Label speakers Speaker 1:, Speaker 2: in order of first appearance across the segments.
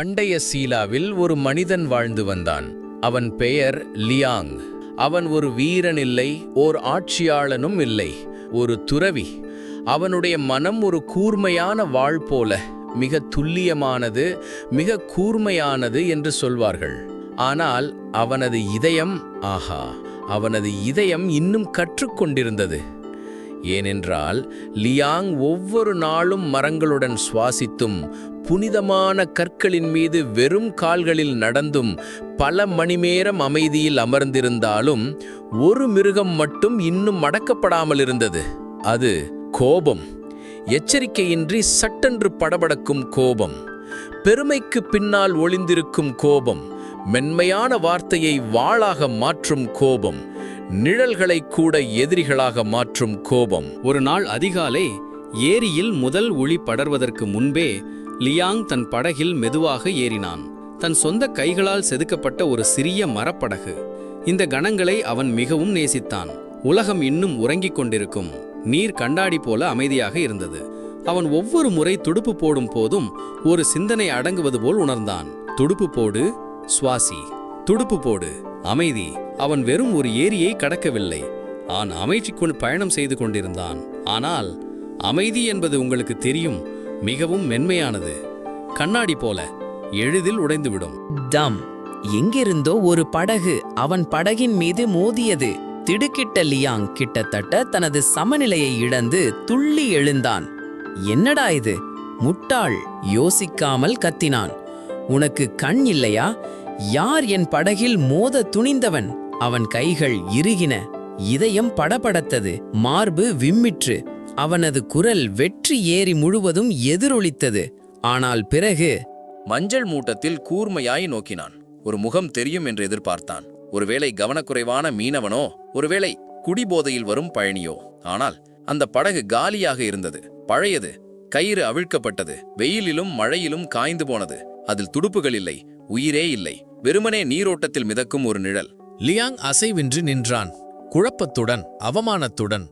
Speaker 1: பண்டைய சீலாவில் ஒரு மனிதன் வாழ்ந்து வந்தான். அவன் பெயர் லியாங். அவன் ஒரு வீரன் இல்லை ஓர் ஆட்சியாளனும் இல்லை ஒரு துறவி. அவனுடைய மனம் ஒரு கூர்மையான வாள் போல மிக துல்லியமானது மிக கூர்மையானது என்று சொல்வார்கள். ஆனால் அவனது இதயம் ஆஹா அவனது இதயம் இன்னும் கற்றுக்கொண்டிருந்தது. ஏனென்றால் லியாங் ஒவ்வொரு நாளும் மரங்களுடன் சுவாசித்தும் புனிதமான கற்களின் மீது வெறும் கால்களில் நடந்தும் பல மணிநேரம் அமைதியில் அமர்ந்திருந்தாலும் ஒரு மிருகம் மட்டும் இன்னும் அடக்கப்படாமல் இருந்தது. அது கோபம். எச்சரிக்கையின்றி சட்டென்று படபடக்கும் கோபம். பெருமைக்கு பின்னால் ஒளிந்திருக்கும் கோபம். மென்மையான வார்த்தையை வாளாக மாற்றும் கோபம். நிழல்களை கூட எதிரிகளாக மாற்றும் கோபம்.
Speaker 2: ஒரு நாள் அதிகாலை ஏரியில் முதல் ஒளி படர்வதற்கு முன்பே லியாங் தன் படகில் மெதுவாக ஏறினான். தன் சொந்த கைகளால் செதுக்கப்பட்ட ஒரு சிறிய மரப்படகு. இந்த கணங்களை அவன் மிகவும் நேசித்தான். உலகம் இன்னும் உறங்கிக் கொண்டிருக்கும். நீர் கண்டாடி போல அமைதியாக இருந்தது. அவன் ஒவ்வொரு முறை துடுப்பு போடும் போதும் ஒரு சிந்தனை அடங்குவது போல் உணர்ந்தான். துடுப்பு போடு சுவாசி. துடுப்பு போடு அமைதி. அவன் வெறும் ஒரு ஏரியை கடக்கவில்லை. ஆன் அமைச்சிக்குள் பயணம் செய்து கொண்டிருந்தான். ஆனால் அமைதி என்பது உங்களுக்கு தெரியும் மிகவும் மென்மையானது. கண்ணாடி போல எளிதில் உடைந்துவிடும்.
Speaker 3: டம் எங்கிருந்தோ ஒரு படகு அவன் படகின் மீது மோதியது. திடுக்கிட்ட லியாங் கிட்டத்தட்ட தனது சமநிலையை இழந்து துள்ளி எழுந்தான். என்னடா இது? முட்டாள் யோசிக்காமல் கத்தினான். உனக்கு கண் இல்லையா? யார் என் படகில் மோத துணிந்தவன்? அவன் கைகள் இறுகின. இதயம் படபடத்தது. மார்பு விம்மிற்று. அவனது குரல் வெற்றி ஏறி முழுவதும் எதிரொலித்தது. ஆனால் பிறகு
Speaker 1: மஞ்சள் மூட்டத்தில் கூர்மையாய் நோக்கினான். ஒரு முகம் தெரியும் என்று எதிர்பார்த்தான். ஒருவேளை கவனக்குறைவான மீனவனோ ஒருவேளை குடிபோதையில் வரும் பழனியோ ஆனால் அந்த படகு காலியாக இருந்தது. பழையது. கயிறு அவிழ்க்கப்பட்டது. வெயிலிலும் மழையிலும் காய்ந்து போனது. அதில் துடுப்புகள் இல்லை. உயிரே இல்லை. வெறுமனே நீரோட்டத்தில் மிதக்கும் ஒரு நிழல்.
Speaker 4: லியாங் அசைவின்றி நின்றான். குழப்பத்துடன் அவமானத்துடன்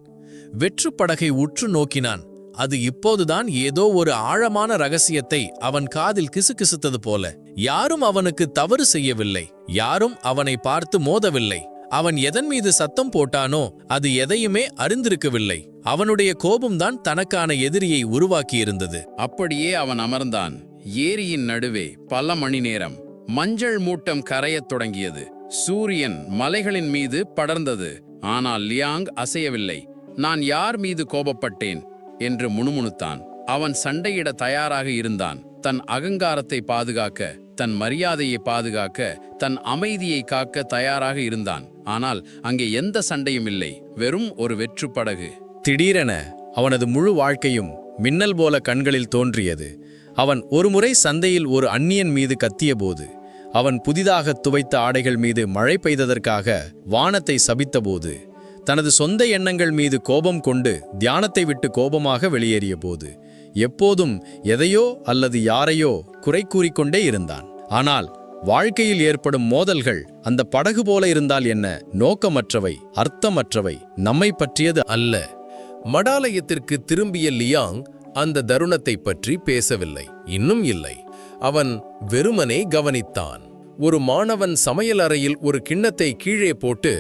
Speaker 4: வெற்று படகை உற்று நோக்கினான். அது இப்போதுதான் ஏதோ ஒரு ஆழமான ரகசியத்தை அவன் காதில் கிசுகிசுத்தது போல. யாரும் அவனுக்கு தவறு செய்யவில்லை. யாரும் அவனை பார்த்து மோதவில்லை. அவன் எதன் மீது சத்தம் போட்டானோ அது எதையுமே அறிந்திருக்கவில்லை. அவனுடைய கோபம்தான் தனக்கான எதிரியை உருவாக்கியிருந்தது.
Speaker 2: அப்படியே அவன் அமர்ந்தான். ஏரியின் நடுவே பல மணி நேரம் மஞ்சள் மூட்டம் கரையத் தொடங்கியது. சூரியன் மலைகளின் மீது படர்ந்தது. ஆனால் லியாங் அசையவில்லை. நான் யார் மீது கோபப்பட்டேன்? என்று முணுமுணுத்தான். அவன் சண்டையிட தயாராக இருந்தான். தன் அகங்காரத்தை பாதுகாக்க தன் மரியாதையை பாதுகாக்க தன் அமைதியை காக்க தயாராக இருந்தான். ஆனால் அங்கே எந்த சண்டையும் இல்லை. வெறும் ஒரு வெற்று படகு.
Speaker 4: திடீரென அவனது முழு வாழ்க்கையும் மின்னல் போல கண்களில் தோன்றியது. அவன் ஒருமுறை சந்தையில் ஒரு அந்நியன் மீது கத்தியபோது அவன் புதிதாக துவைத்த ஆடைகள் மீது மழை பெய்ததற்காக வானத்தை சபித்தபோது தனது சொந்த எண்ணங்கள் மீது கோபம் கொண்டு தியானத்தை விட்டு கோபமாக வெளியேறிய போது எப்போதும் எதையோ அல்லது யாரையோ குறை கூறிக்கொண்டே இருந்தான். ஆனால் வாழ்க்கையில் ஏற்படும் மோதல்கள் அந்த படகு போல இருந்தால் என்ன? நோக்கமற்றவை அர்த்தமற்றவை நம்மை பற்றியது அல்ல.
Speaker 1: மடாலயத்திற்கு திரும்பிய லியாங் அந்த தருணத்தை பற்றி பேசவில்லை இன்னும் இல்லை. அவன் வெறுமனே கவனித்தான். ஒரு மாணவன் சமையல் அறையில் ஒரு கிண்ணத்தை கீழே போட்டு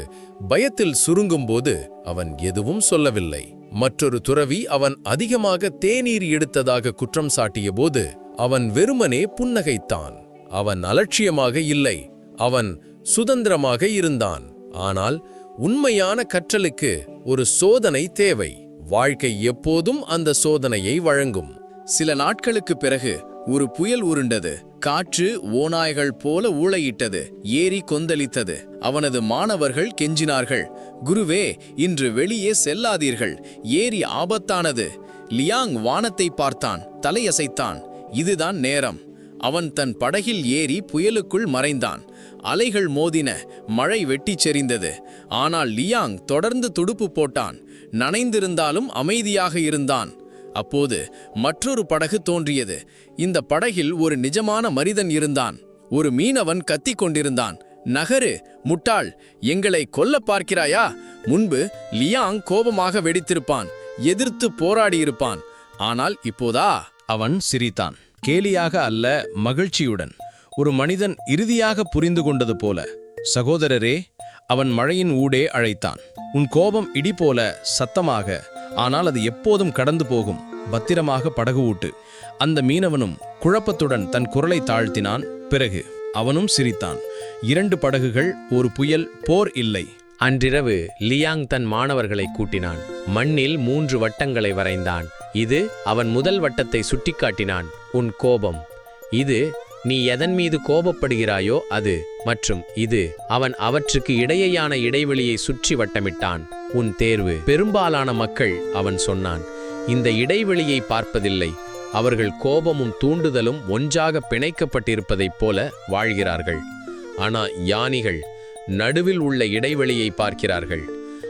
Speaker 1: பயத்தில் சுருங்கும்போது அவன் எதுவும் சொல்லவில்லை. மற்றொரு துறவி அவன் அதிகமாக தேநீர் எடுத்ததாக குற்றம் சாட்டியபோது அவன் வெறுமனே புன்னகைத்தான். அவன் அலட்சியமாக இல்லை அவன் சுதந்திரமாக இருந்தான். ஆனால் உண்மையான கற்றலுக்கு ஒரு சோதனை தேவை. வாழ்க்கை எப்போதும் அந்த சோதனையை வழங்கும்.
Speaker 2: சில நாட்களுக்கு பிறகு ஒரு புயல் உருண்டது. காற்று ஓநாய்கள் போல ஊளையிட்டது. ஏரி கொந்தளித்தது. அவனது மாணவர்கள் கெஞ்சினார்கள். குருவே இன்று வெளியே செல்லாதீர்கள். ஏரி ஆபத்தானது. லியாங் வானத்தை பார்த்தான். தலையசைத்தான். இதுதான் நேரம். அவன் தன் படகில் ஏறி புயலுக்குள் மறைந்தான். அலைகள் மோதின. மழை வெட்டிச் செறிந்தது. ஆனால் லியாங் தொடர்ந்து துடுப்பு போட்டான். நனைந்திருந்தாலும் அமைதியாக இருந்தான். அப்போது மற்றொரு படகு தோன்றியது. இந்த படகில் ஒரு நிஜமான மனிதன் இருந்தான். ஒரு மீனவன் கத்திக் கொண்டிருந்தான். நகரு முட்டாள் எங்களை கொல்ல பார்க்கிறாயா? முன்பு லியாங் கோபமாக வெடித்திருப்பான். எதிர்த்து போராடியிருப்பான். ஆனால் இப்போதா?
Speaker 4: அவன் சிரித்தான்.
Speaker 5: கேலியாக அல்ல மகிழ்ச்சியுடன். ஒரு மனிதன் இறுதியாக புரிந்து கொண்டது போல. சகோதரரே அவன் மழையின் ஊடே அழைத்தான். உன் கோபம் இடி போல சத்தமாக ஆனால் அது எப்போதும் கடந்து போகும். பத்திரமாக படகு ஊட்டு. அந்த மீனவனும் குழப்பத்துடன் தன் குரலை தாழ்த்தினான். பிறகு அவனும் சிரித்தான். இரண்டு படகுகள் ஒரு புயல் போர் இல்லை.
Speaker 2: அன்றிரவு லியாங் தன் மாணவர்களை கூட்டினான். மண்ணில் மூன்று வட்டங்களை வரைந்தான். இது அவன் முதல் வட்டத்தை சுட்டிக்காட்டினான். உன் கோபம். இது நீ எதன் மீது கோபப்படுகிறாயோ அது. மற்றும் இது அவன் அவற்றுக்கு இடையேயான இடைவெளியை சுற்றி வட்டமிட்டான். உன் தேர்வு. பெரும்பாலான மக்கள் அவன் சொன்னான் இந்த இடைவெளியை பார்ப்பதில்லை. அவர்கள் கோபமும் தூண்டுதலும் ஒன்றாக பிணைக்கப்பட்டிருப்பதைப் போல வாழ்கிறார்கள். ஆனா யானிகள் நடுவில் உள்ள இடைவெளியை பார்க்கிறார்கள்.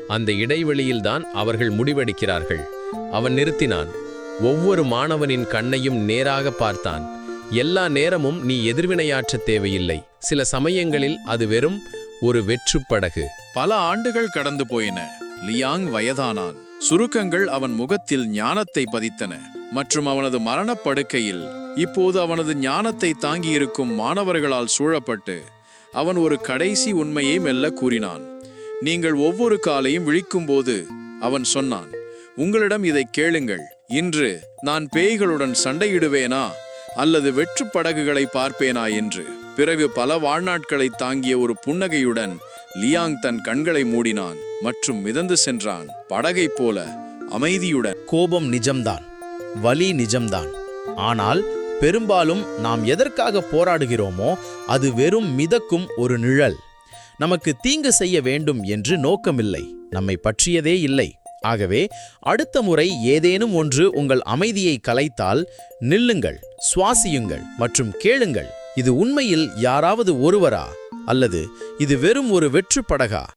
Speaker 2: அந்த இடைவெளியில்தான் அவர்கள் முடிவெடுக்கிறார்கள். அவன் நிறுத்தினான். ஒவ்வொரு மாணவனின் கண்ணையும் நேராக பார்த்தான். எல்லா நேரமும் நீ எதிர்வினையாற்ற தேவையில்லை. சில சமயங்களில் அது வெறும் ஒரு வெற்றுப்படகு
Speaker 6: பல ஆண்டுகள் கடந்து போயின. லியாங் வயதானான். சுருக்கங்கள் அவன் முகத்தில் ஞானத்தை பதித்தன மற்றும் அவனது மரணப் படுக்கையில் இப்போது அவனது ஞானத்தை தாங்கியிருக்கும் மாணவர்களால் சூழப்பட்டு அவன் ஒரு கடைசி உண்மையை மெல்ல கூறினான். நீங்கள் ஒவ்வொரு காலையும் விழிக்கும் போது அவன் சொன்னான் உங்களிடம் இதை கேளுங்கள். இன்று நான் பேய்களுடன் சண்டையிடுவேனா அல்லது வெற்றுப் படகுகளை பார்ப்பேனா என்று? பிறகு பல வாழ்நாட்களை தாங்கிய ஒரு புன்னகையுடன் லியாங் தன் கண்களை மூடினான் மற்றும் மிதந்து சென்றான். படகைப் போல அமைதியுடன்
Speaker 7: கோபம் நிஜம்தான் வலி நிஜம்தான். ஆனால் பெரும்பாலும் நாம் எதற்காக போராடுகிறோமோ அது வெறும் மிதக்கும் ஒரு நிழல். நமக்கு தீங்கு செய்ய வேண்டும் என்று நோக்கமில்லை நம்மை பற்றியதே இல்லை. ஆகவே அடுத்த முறை ஏதேனும் ஒன்று உங்கள் அமைதியை கலைத்தால் நில்லுங்கள் சுவாசியுங்கள் மற்றும் கேளுங்கள். இது உண்மையில் யாராவது ஒருவரா? அல்லது இது வெறும் ஒரு வெற்றுப்படகா?